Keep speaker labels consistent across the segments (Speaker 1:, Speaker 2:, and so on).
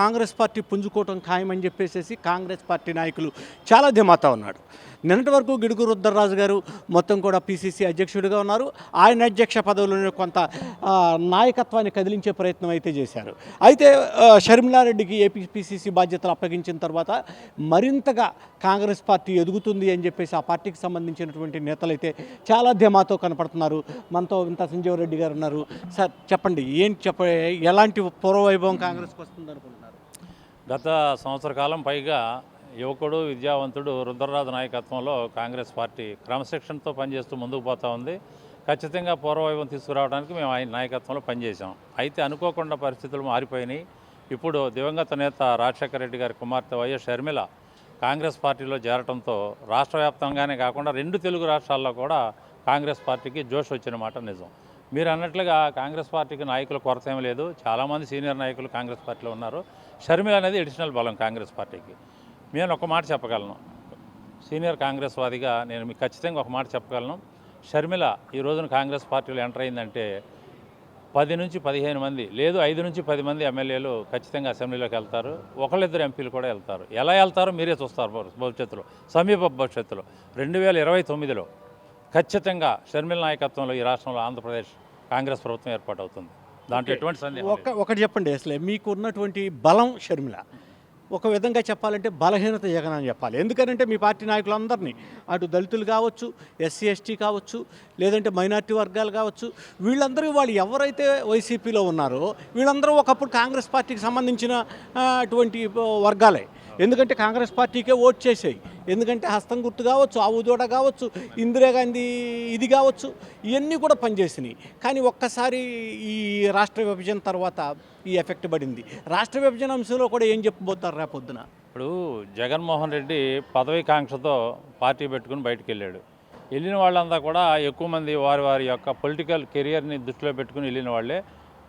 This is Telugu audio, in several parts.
Speaker 1: కాంగ్రెస్ పార్టీ పుంజుకోవటం ఖాయమని చెప్పేసి కాంగ్రెస్ పార్టీ నాయకులు చాలా ధీమాతా ఉన్నాడు నిన్నటి వరకు గిడుగు రుద్రరాజు గారు మొత్తం కూడా పీసీసీ అధ్యక్షుడిగా ఉన్నారు. ఆయన అధ్యక్ష పదవిలోనే కొంత నాయకత్వాన్ని కదిలించే ప్రయత్నం అయితే చేశారు. అయితే షర్మిలారెడ్డికి ఏపీ బాధ్యతలు అప్పగించిన తర్వాత మరింతగా కాంగ్రెస్ పార్టీ ఎదుగుతుంది అని చెప్పేసి ఆ పార్టీకి సంబంధించినటువంటి నేతలైతే చాలా ధీమాతో కనపడుతున్నారు. మనతో ఇంత సంజీవరెడ్డి గారు ఉన్నారు. సార్ చెప్పండి ఏంటి చెప్ప ఎలాంటి పూర్వవైభవం కాంగ్రెస్కి వస్తుంది అనుకుంటున్నారు
Speaker 2: గత సంవత్సర కాలం పైగా యువకుడు విద్యావంతుడు రుద్రరాజు నాయకత్వంలో కాంగ్రెస్ పార్టీ క్రమశిక్షణతో పనిచేస్తూ ముందుకు పోతా ఉంది. ఖచ్చితంగా పూర్వవైభవం తీసుకురావడానికి మేము ఆయన నాయకత్వంలో పనిచేసాం అయితే అనుకోకుండా పరిస్థితులు మారిపోయినాయి. ఇప్పుడు దివంగత నేత రాజశేఖర రెడ్డి గారి కుమార్తె వైఎస్ షర్మిల కాంగ్రెస్ పార్టీలో చేరటంతో రాష్ట్ర వ్యాప్తంగానే కాకుండా రెండు తెలుగు రాష్ట్రాల్లో కూడా కాంగ్రెస్ పార్టీకి జోష్ వచ్చిన మాట నిజం. మీరు అన్నట్లుగా కాంగ్రెస్ పార్టీకి నాయకుల కొరత ఏమీ లేదు. చాలామంది సీనియర్ నాయకులు కాంగ్రెస్ పార్టీలో ఉన్నారు. షర్మిల అనేది అడిషనల్ బలం కాంగ్రెస్ పార్టీకి. నేను ఒక మాట చెప్పగలను. సీనియర్ కాంగ్రెస్ వాదిగా నేను మీకు ఖచ్చితంగా ఒక మాట చెప్పగలను. షర్మిల ఈ రోజున కాంగ్రెస్ పార్టీలో ఎంటర్ అయిందంటే పది నుంచి పదిహేను మంది లేదు ఐదు నుంచి పది మంది ఎమ్మెల్యేలు ఖచ్చితంగా అసెంబ్లీలోకి వెళ్తారు. ఒకళ్ళిద్దరు ఎంపీలు కూడా వెళ్తారు. ఎలా వెళ్తారో మీరే చూస్తారు భవిష్యత్తులో. సమీప భవిష్యత్తులో. రెండు వేల ఇరవై తొమ్మిదిలో ఖచ్చితంగా షర్మిల నాయకత్వంలో ఈ రాష్ట్రంలో ఆంధ్రప్రదేశ్ కాంగ్రెస్ ప్రభుత్వం ఏర్పాటవుతుంది. దాంట్లో ఎటువంటి సందేహం.
Speaker 1: ఒక ఒకటి చెప్పండి అసలే మీకు ఉన్నటువంటి బలం షర్మిల. ఒక విధంగా చెప్పాలంటే బలహీనత జగన్ అని చెప్పాలి. ఎందుకంటే మీ పార్టీ నాయకులందరినీ అటు దళితులు కావచ్చు ఎస్సీ ఎస్టీ కావచ్చు లేదంటే మైనార్టీ వర్గాలు కావచ్చు వీళ్ళందరూ వాళ్ళు ఎవరైతే వైసీపీలో ఉన్నారో వీళ్ళందరూ ఒకప్పుడు కాంగ్రెస్ పార్టీకి సంబంధించిన అటువంటి వర్గాలే. ఎందుకంటే కాంగ్రెస్ పార్టీకే ఓట్ చేసాయి. ఎందుకంటే హస్తం గుర్తు కావచ్చు ఆవు దూడ కావచ్చు ఇందిరాగాంధీ ఇది కావచ్చు ఇవన్నీ కూడా పనిచేసినాయి. కానీ ఒక్కసారి ఈ రాష్ట్ర విభజన తర్వాత ఈ ఎఫెక్ట్ పడింది. రాష్ట్ర విభజన అంశంలో కూడా ఏం చెప్పబోతారు రేపొద్దున
Speaker 2: ఇప్పుడు జగన్మోహన్ రెడ్డి పదవీకాంక్షతో పార్టీ పెట్టుకుని బయటకు వెళ్ళాడు. వెళ్ళిన వాళ్ళంతా కూడా ఎక్కువ మంది వారి వారి యొక్క పొలిటికల్ కెరియర్ని దృష్టిలో పెట్టుకుని వెళ్ళిన వాళ్ళే.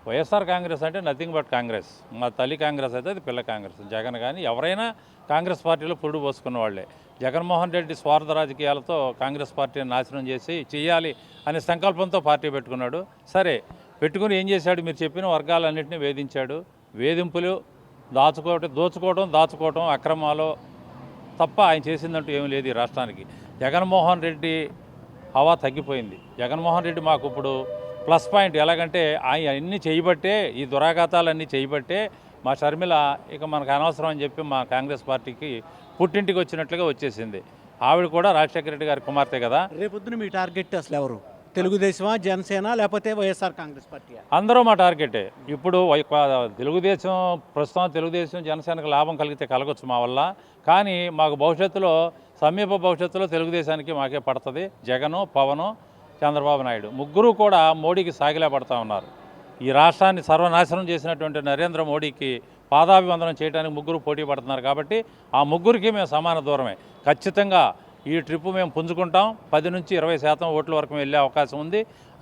Speaker 2: వైఎస్ఆర్ కాంగ్రెస్ అంటే నథింగ్ బట్ కాంగ్రెస్. మా తల్లి కాంగ్రెస్ అయితే అది పిల్ల కాంగ్రెస్. జగన్ కానీ ఎవరైనా కాంగ్రెస్ పార్టీలో పురుడు పోసుకున్న వాళ్ళే. జగన్మోహన్ రెడ్డి స్వార్థ రాజకీయాలతో కాంగ్రెస్ పార్టీని నాశనం చేసి చేయాలి అనే సంకల్పంతో పార్టీ పెట్టుకున్నాడు. సరే పెట్టుకుని ఏం చేశాడు మీరు చెప్పిన వర్గాలన్నింటినీ వేధించాడు. వేధింపులు దాచుకోవటం దోచుకోవడం దాచుకోవటం అక్రమాలు తప్ప ఆయన చేసిందంటూ ఏమీ లేదు ఈ రాష్ట్రానికి. జగన్మోహన్ రెడ్డి హవా తగ్గిపోయింది. జగన్మోహన్ రెడ్డి మాకు ఇప్పుడు ప్లస్ పాయింట్ ఎలాగంటే ఆయన అన్నీ చేయబట్టే ఈ దురాఘాతాలన్నీ చేయబట్టే మా షర్మిల ఇక మనకు అనవసరం అని చెప్పి మా కాంగ్రెస్ పార్టీకి పుట్టింటికి వచ్చినట్లుగా వచ్చేసింది. ఆవిడ కూడా రాజశేఖర రెడ్డి గారి కుమార్తె కదా.
Speaker 1: రేపొద్దున మీ టార్గెట్ అసలు ఎవరు? తెలుగుదేశమా జనసేన లేకపోతే వైఎస్ఆర్ కాంగ్రెస్ పార్టీ
Speaker 2: అందరూ మా టార్గెటే. ఇప్పుడు తెలుగుదేశం ప్రస్తుతం తెలుగుదేశం జనసేనకు లాభం కలిగితే కలగొచ్చు మా వల్ల. కానీ మాకు భవిష్యత్తులో సమీప భవిష్యత్తులో తెలుగుదేశానికి మాకే పడుతుంది. జగను పవను చంద్రబాబు నాయుడు. ముగ్గురు కూడా మోడీకి సాగిలా పడతా ఉన్నారు. ఈ రాష్ట్రాన్ని సర్వనాశనం చేసినటువంటి నరేంద్ర మోడీకి పాదాభివందనం చేయడానికి ముగ్గురు పోటీ పడుతున్నారు కాబట్టి ఆ ముగ్గురికి మేము సమాన దూరమే. ఖచ్చితంగా ఈ ట్రిప్ మేము పుంజుకుంటాం. పది నుంచి ఇరవై శాతం ఓట్ల వరకు వెళ్ళే అవకాశం ఉంది.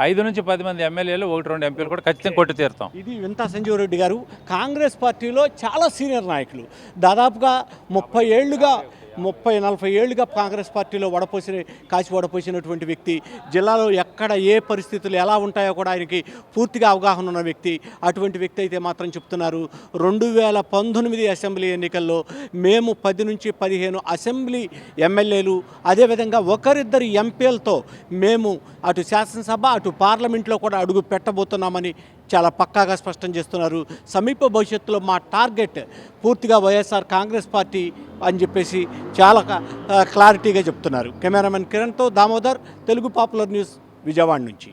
Speaker 2: ఐదు నుంచి పది మంది ఎమ్మెల్యేలు ఒకటి రెండు ఎంపీలు కూడా ఖచ్చితంగా కొట్టి తీరుతాం.
Speaker 1: ఇది వింతా సంజీవ్ రెడ్డి గారు. కాంగ్రెస్ పార్టీలో చాలా సీనియర్ నాయకులు. దాదాపుగా ముప్పై ఏళ్ళుగా ముప్పై నలభై ఏళ్ళుగా కాంగ్రెస్ పార్టీలో వడపోసిన కాచి వడపోసినటువంటి వ్యక్తి జిల్లాలో ఎక్కడ ఏ పరిస్థితులు ఎలా ఉంటాయో కూడా ఆయనకి పూర్తిగా అవగాహన ఉన్న వ్యక్తి. అటువంటి వ్యక్తి అయితే మాత్రం చెప్తున్నారు రెండు వేల పంతొమ్మిది అసెంబ్లీ ఎన్నికల్లో మేము పది నుంచి పదిహేను అసెంబ్లీ ఎమ్మెల్యేలు అదేవిధంగా ఒకరిద్దరు ఎంపీలతో మేము అటు శాసనసభ అటు పార్లమెంట్లో కూడా అడుగు పెట్టబోతున్నామని చాలా పక్కాగా స్పష్టం చేస్తున్నారు. సమీప భవిష్యత్తులో మా టార్గెట్ పూర్తిగా వైఎస్ఆర్ కాంగ్రెస్ పార్టీ అని చెప్పేసి చాలా క్లారిటీగా చెప్తున్నారు. కెమెరామెన్ కిరణ్తో దామోదర్ తెలుగు పాపులర్ న్యూస్ విజయవాడ నుంచి.